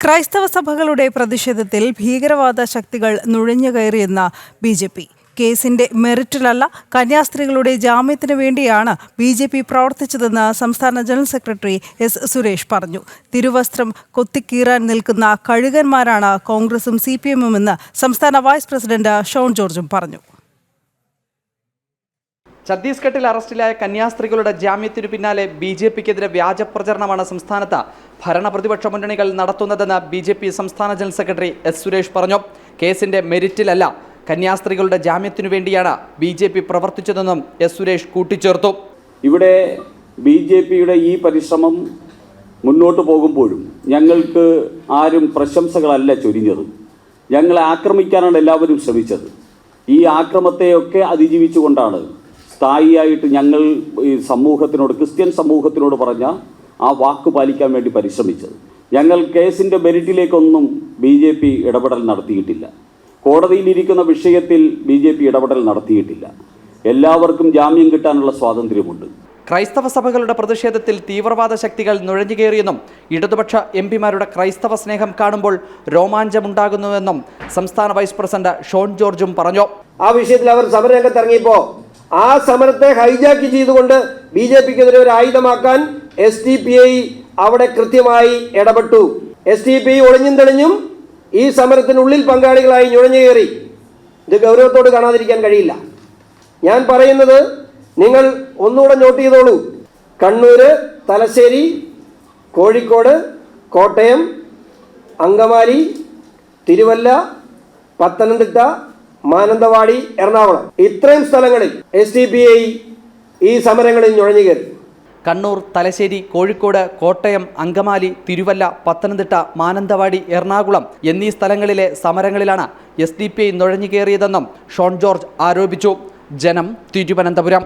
ക്രൈസ്തവ സഭകളുടെ പ്രതിഷേധത്തിൽ ഭീകരവാദ ശക്തികൾ നുഴഞ്ഞുകയറിയെന്ന ബി ജെ പി. കേസിന്റെ മെറിറ്റിലല്ല കന്യാസ്ത്രീകളുടെ ജാമ്യത്തിനു വേണ്ടിയാണ് ബി ജെ പി പ്രവർത്തിച്ചതെന്ന് സംസ്ഥാന ജനറൽ സെക്രട്ടറി എസ് സുരേഷ് പറഞ്ഞു. തിരുവസ്ത്രം കൊത്തിക്കീറാൻ നിൽക്കുന്ന കഴുകന്മാരാണ് കോൺഗ്രസും സി പി എമ്മുമെന്ന് സംസ്ഥാന വൈസ് പ്രസിഡന്റ് ഷോൺ ജോർജും പറഞ്ഞു. ഛത്തീസ്ഗഡിൽ അറസ്റ്റിലായ കന്യാസ്ത്രീകളുടെ ജാമ്യത്തിനു പിന്നാലെ ബി ജെ പിക്കെതിരെ വ്യാജ പ്രചരണമാണ് സംസ്ഥാനത്ത് ഭരണ പ്രതിപക്ഷ മുന്നണികൾ നടത്തുന്നതെന്ന് ബി ജെ പി സംസ്ഥാന ജനറൽ സെക്രട്ടറി എസ് സുരേഷ് പറഞ്ഞു. കേസിന്റെ മെരിറ്റിലല്ല കന്യാസ്ത്രീകളുടെ ജാമ്യത്തിനു വേണ്ടിയാണ് ബി ജെ പി പ്രവർത്തിച്ചതെന്നും എസ് സുരേഷ് കൂട്ടിച്ചേർത്തു. ഇവിടെ ബി ജെ പിയുടെ ഈ പരിശ്രമം മുന്നോട്ട് പോകുമ്പോഴും ഞങ്ങൾക്ക് ആരും പ്രശംസകളല്ല ചൊരിഞ്ഞത്. ഞങ്ങളെ ആക്രമിക്കാനാണ് എല്ലാവരും ശ്രമിച്ചത്. ഈ ആക്രമത്തെയൊക്കെ അതിജീവിച്ചുകൊണ്ടാണ് സ്ഥായിയായിട്ട് ഞങ്ങൾ ഈ സമൂഹത്തിനോട് ക്രിസ്ത്യൻ സമൂഹത്തിനോട് പറഞ്ഞ ആ വാക്ക് പാലിക്കാൻ വേണ്ടി പരിശ്രമിച്ചത്. ഞങ്ങൾ കേസിന്റെ മെരിറ്റിലേക്കൊന്നും ബി ജെ പി ഇടപെടൽ നടത്തിയിട്ടില്ല. കോടതിയിലിരിക്കുന്ന വിഷയത്തിൽ ബി ജെ പി ഇടപെടൽ നടത്തിയിട്ടില്ല. എല്ലാവർക്കും ജാമ്യം കിട്ടാനുള്ള സ്വാതന്ത്ര്യമുണ്ട്. ക്രൈസ്തവ സഭകളുടെ പ്രതിഷേധത്തിൽ തീവ്രവാദ ശക്തികൾ നുഴഞ്ഞുകയറിയെന്നും ഇടതുപക്ഷ എം പിമാരുടെ ക്രൈസ്തവ സ്നേഹം കാണുമ്പോൾ രോമാഞ്ചമുണ്ടാകുന്നുവെന്നും സംസ്ഥാന വൈസ് പ്രസിഡന്റ് ഷോൺ ജോർജും പറഞ്ഞു. ആ വിഷയത്തിൽ അവർ സമരരംഗത്ത് ഇറങ്ങിയപ്പോ ആ സമരത്തെ ഹൈജാക്ക് ചെയ്തുകൊണ്ട് ബി ജെ പിക്കെതിരെ ഒരു ആയുധമാക്കാൻ എസ് ഡി പി ഐ അവിടെ കൃത്യമായി ഇടപെട്ടു. എസ് ഡി പി ഒളിഞ്ഞും തെളിഞ്ഞും ഈ സമരത്തിനുള്ളിൽ പങ്കാളികളായി നുഴഞ്ഞു കയറി ഇത് ഗൗരവത്തോട് കാണാതിരിക്കാൻ കഴിയില്ല. ഞാൻ പറയുന്നത് നിങ്ങൾ ഒന്നുകൂടെ നോട്ട് ചെയ്തോളൂ. കണ്ണൂര് തലശ്ശേരി കോഴിക്കോട് കോട്ടയം അങ്കമാലി തിരുവല്ല പത്തനംതിട്ട മാനന്തവാടി എറണാകുളം. ഇത്രയും സ്ഥലങ്ങളിൽ എസ് ഡി പി ഐ ഈ സമരങ്ങളിൽ നുഴഞ്ഞു കയറി. കണ്ണൂർ തലശ്ശേരി കോഴിക്കോട് കോട്ടയം അങ്കമാലി തിരുവല്ല പത്തനംതിട്ട മാനന്തവാടി എറണാകുളം എന്നീ സ്ഥലങ്ങളിലെ സമരങ്ങളിലാണ് എസ് ഡി പി ഐ നുഴഞ്ഞുകയറിയതെന്നും ഷോൺ ജോർജ് ആരോപിച്ചു. ജനം തിരുവനന്തപുരം.